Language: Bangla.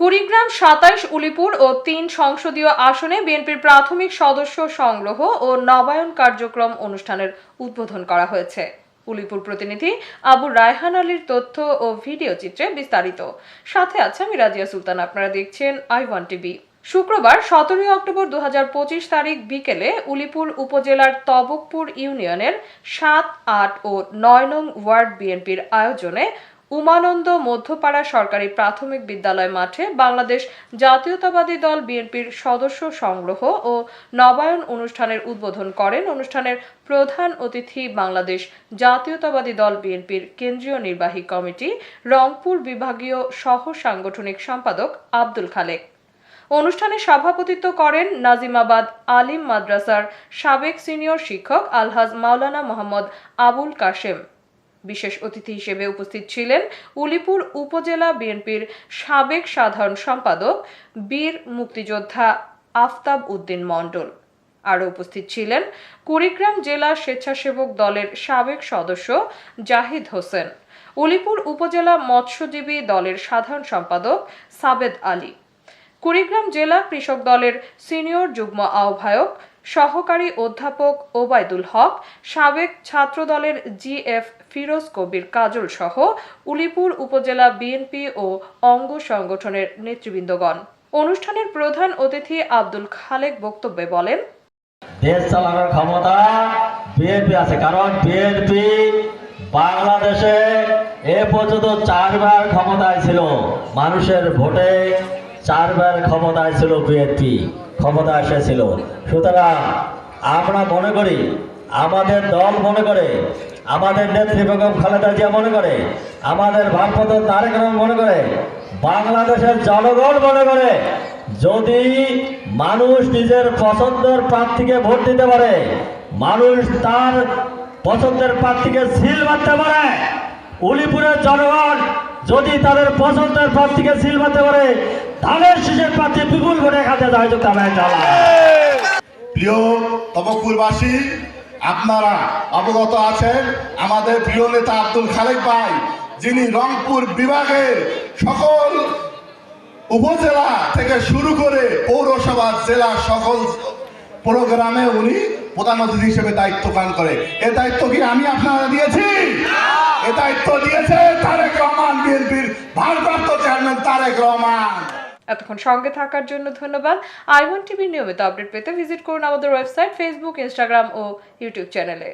কুড়িগ্রাম, সাতাইশ, উলিপুর ও তিন সংসদীয় আসনে বিএনপির প্রাথমিক সদস্য সংগ্রহ ও নবায়ন কার্যক্রম অনুষ্ঠানের উদ্বোধন করা হয়েছে। উলিপুর প্রতিনিধি আবু রায়হান আলীর তথ্য ও ভিডিও চিত্রে বিস্তারিত। সাথে আছে আমি রাজিয়া সুলতান, আপনারা দেখছেন আই ওয়ান টিভি। শুক্রবার, সতেরোই অক্টোবর দু হাজার পঁচিশ তারিখ বিকেলে উলিপুর উপজেলার তবকপুর ইউনিয়নের সাত, আট ও নয় নং ওয়ার্ড বিএনপির আয়োজনে উমানন্দ মধ্যপাড়া সরকারি প্রাথমিক বিদ্যালয় মাঠে বাংলাদেশ জাতীয়তাবাদী দল বিএনপির সদস্য সংগ্রহ ও নবায়ন অনুষ্ঠানের উদ্বোধন করেন। অনুষ্ঠানের প্রধান অতিথি বাংলাদেশ জাতীয়তাবাদী দল বিএনপির কেন্দ্রীয় নির্বাহী কমিটি রংপুর বিভাগীয় সহ সাংগঠনিক সম্পাদক আব্দুল খালেক। অনুষ্ঠানে সভাপতিত্ব করেন নাজিমাবাদ আলিম মাদ্রাসার সাবেক সিনিয়র শিক্ষক আলহাজ মাওলানা মোহাম্মদ আবুল কাশেম। বিশেষ অতিথি হিসেবে উপস্থিত ছিলেন উলিপুর উপজেলা বিএনপির সাবেক সাধারণ সম্পাদক বীর মুক্তিযোদ্ধা আফতাব উদ্দিন মণ্ডল। আরও উপস্থিত ছিলেন কুড়িগ্রাম জেলা স্বেচ্ছাসেবক দলের সাবেক সদস্য জাহিদ হোসেন, উলিপুর উপজেলা মৎস্যজীবী দলের সাধারণ সম্পাদক সাবেদ আলী, কুড়িগ্রাম জেলা কৃষক দলের সিনিয়র যুগ্ম আহ্বায়ক সহকারী অধ্যাপক ওবায়দুল হক, সাবেক ছাত্র দলের জিএফ ফিরোজ কবির কাজল সহ উলিপুর উপজেলা বিএনপি ও অঙ্গ সংগঠনের নেতৃবৃন্দগণ। অনুষ্ঠানের প্রধান অতিথি আব্দুল খালেক বক্তব্যে বলেন, দেশ চালানোর ক্ষমতা বিএনপি আছে, কারণ বিএনপি বাংলাদেশে এ পর্যন্ত চারবার ক্ষমতায় ছিল। মানুষের ভোটে চারবার ক্ষমতায় ছিল বিএনপি, ক্ষমতা এসেছিল। সুতরাং আমরা মনে করি, আমাদের দল মনে করে, আমাদের নেত্রী বেগম খালেদা জিয়া মনে করে, আমাদের ভারপ্রাপ্ত তারেক রহমান মনে করে, বাংলাদেশের জনগণ মনে করে, যদি মানুষ নিজের পছন্দের প্রার্থীকে ভোট দিতে পারে, মানুষ তার পছন্দের প্রার্থীকে সিল মারতে পারে, উলিপুরের জনগণ যদি তাদের পছন্দের প্রার্থীকে সিল মারতে পারে ধানের শীষের প্রার্থী বিপুল ভোটে খাতে যায় তো কামায় চালায়। প্রিয় তবকুরবাসী আপনারা অবগত আছেন, আমাদের প্রিয় নেতা আব্দুল খালেক ভাই, যিনি রংপুর বিভাগের সকল উপজেলা থেকে শুরু করে পৌরসভা জেলা সকল প্রোগ্রামে উনি প্রধান অতিথি হিসেবে দায়িত্ব পালন করে এ দায়িত্ব কি আমি আপনারা দিয়েছি? এ দায়িত্ব দিয়েছে রহমান বিএনপির ভারপ্রাপ্ত চেয়ারম্যান তারেক রহমান। এতক্ষণ সঙ্গে থাকার জন্য ধন্যবাদ। আই ওয়ান টিভির নিয়মিত আপডেট পেতে ভিজিট করুন আমাদের ওয়েবসাইট, ফেসবুক, ইনস্টাগ্রাম ও ইউটিউব চ্যানেলে।